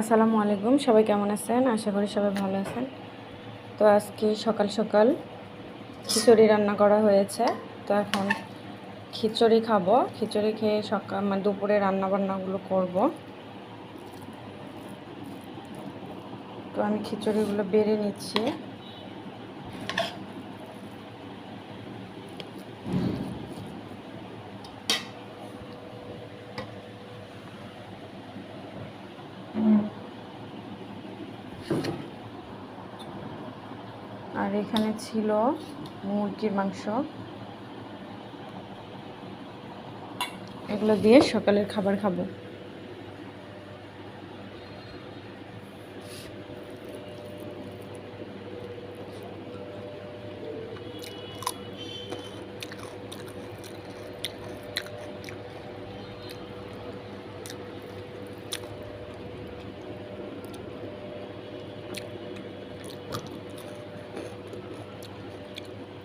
আসসালামু আলাইকুম সবাই কেমন আছেন? আশা করি সবাই ভালো আছেন। তো আজকে সকাল সকাল খিচুড়ি রান্না করা হয়েছে। তো এখন খিচুড়ি খাব। খিচুড়ি খেয়ে সকাল মানে দুপুরে রান্না বান্নাগুলো করব। তো আমি খিচুড়িগুলো বেড়ে নিচ্ছি। আর এখানে ছিল মুরগির মাংস। এগুলো দিয়ে সকালের খাবার খাব।